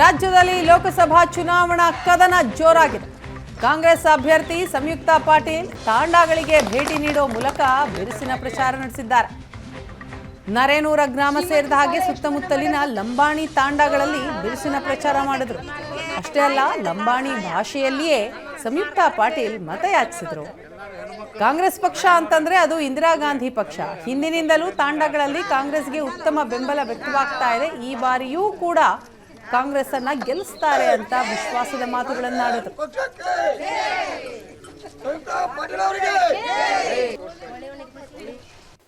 ರಾಜ್ಯದಲ್ಲಿ ಲೋಕಸಭಾ ಚುನಾವಣಾ ಕದನ ಜೋರಾಗಿದೆ. ಕಾಂಗ್ರೆಸ್ ಅಭ್ಯರ್ಥಿ ಸಂಯುಕ್ತ ಪಾಟೀಲ್ ತಾಂಡಾಗಳಿಗೆ ಭೇಟಿ ನೀಡೋ ಮೂಲಕ ಬಿರುಸಿನ ಪ್ರಚಾರ ನಡೆಸಿದ್ದಾರೆ. ನರೇನೂರ ಗ್ರಾಮ ಸೇರಿದ ಹಾಗೆ ಸುತ್ತಮುತ್ತಲಿನ ಲಂಬಾಣಿ ತಾಂಡಾಗಳಲ್ಲಿ ಬಿರುಸಿನ ಪ್ರಚಾರ ಮಾಡಿದ್ರು. ಅಷ್ಟೇ ಅಲ್ಲ, ಲಂಬಾಣಿ ಭಾಷೆಯಲ್ಲಿಯೇ ಸಂಯುಕ್ತ ಪಾಟೀಲ್ ಮತಯಾಚಿಸಿದ್ರು. ಕಾಂಗ್ರೆಸ್ ಪಕ್ಷ ಅಂತಂದ್ರೆ ಅದು ಇಂದಿರಾ ಗಾಂಧಿ ಪಕ್ಷ. ಹಿಂದಿನಿಂದಲೂ ತಾಂಡಾಗಳಲ್ಲಿ ಕಾಂಗ್ರೆಸ್ಗೆ ಉತ್ತಮ ಬೆಂಬಲ ವ್ಯಕ್ತವಾಗ್ತಾ ಇದೆ. ಈ ಬಾರಿಯೂ ಕೂಡ ಕಾಂಗ್ರೆಸ್ ಅನ್ನ ಗೆಲ್ಲಿಸ್ತಾರೆ ಅಂತ ವಿಶ್ವಾಸದ ಮಾತುಗಳನ್ನಾಡಿದ್ರು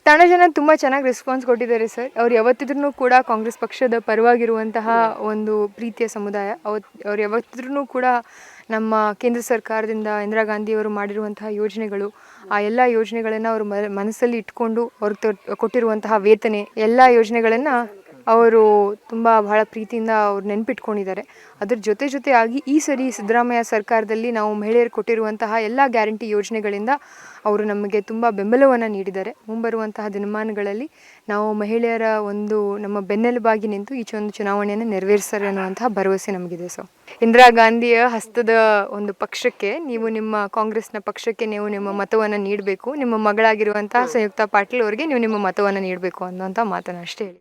ತಾಣ ಜನ ತುಂಬ ಚೆನ್ನಾಗಿ ರೆಸ್ಪಾನ್ಸ್ ಕೊಟ್ಟಿದ್ದಾರೆ ಸರ್ ಅವ್ರು ಯಾವತ್ತಿದ್ರೂ ಕೂಡ ಕಾಂಗ್ರೆಸ್ ಪಕ್ಷದ ಪರವಾಗಿರುವಂತಹ ಒಂದು ಪ್ರೀತಿಯ ಸಮುದಾಯ. ಅವ್ರು ಯಾವತ್ತಿದ್ರೂ ಕೂಡ ನಮ್ಮ ಕೇಂದ್ರ ಸರ್ಕಾರದಿಂದ ಇಂದಿರಾ ಗಾಂಧಿಯವರು ಮಾಡಿರುವಂತಹ ಯೋಜನೆಗಳು, ಆ ಎಲ್ಲ ಯೋಜನೆಗಳನ್ನು ಅವರು ಮನಸ್ಸಲ್ಲಿ ಇಟ್ಕೊಂಡು ಅವ್ರಿಗೆ ಕೊಟ್ಟಿರುವಂತಹ ವೇತನೆ, ಎಲ್ಲ ಯೋಜನೆಗಳನ್ನು ಅವರು ತುಂಬ ಬಹಳ ಪ್ರೀತಿಯಿಂದ ಅವ್ರು ನೆನಪಿಟ್ಕೊಂಡಿದ್ದಾರೆ. ಅದ್ರ ಜೊತೆ ಜೊತೆಯಾಗಿ ಈ ಸರಿ ಸಿದ್ದರಾಮಯ್ಯ ಸರ್ಕಾರದಲ್ಲಿ ನಾವು ಮಹಿಳೆಯರು ಕೊಟ್ಟಿರುವಂತಹ ಎಲ್ಲ ಗ್ಯಾರಂಟಿ ಯೋಜನೆಗಳಿಂದ ಅವರು ನಮಗೆ ತುಂಬ ಬೆಂಬಲವನ್ನು ನೀಡಿದ್ದಾರೆ. ಮುಂಬರುವಂತಹ ದಿನಮಾನಗಳಲ್ಲಿ ನಾವು ಮಹಿಳೆಯರ ಒಂದು ನಮ್ಮ ಬೆನ್ನೆಲುಬಾಗಿ ನಿಂತು ಈಚೆ ಒಂದು ಚುನಾವಣೆಯನ್ನು ನೆರವೇರಿಸ್ತಾರೆ ಅನ್ನುವಂತಹ ಭರವಸೆ ನಮಗಿದೆ ಸೊ ಇಂದಿರಾ ಗಾಂಧಿಯ ಹಸ್ತದ ಒಂದು ಪಕ್ಷಕ್ಕೆ ನೀವು ನಿಮ್ಮ ಕಾಂಗ್ರೆಸ್ನ ಪಕ್ಷಕ್ಕೆ ನೀವು ನಿಮ್ಮ ಮತವನ್ನು ನೀಡಬೇಕು. ನಿಮ್ಮ ಮಗಳಾಗಿರುವಂತಹ ಸಂಯುಕ್ತ ಪಾಟೀಲ್ ಅವರಿಗೆ ನೀವು ನಿಮ್ಮ ಮತವನ್ನು ನೀಡಬೇಕು ಅನ್ನುವಂಥ ಮಾತನ್ನು ಅಷ್ಟೇ ಹೇಳಿ.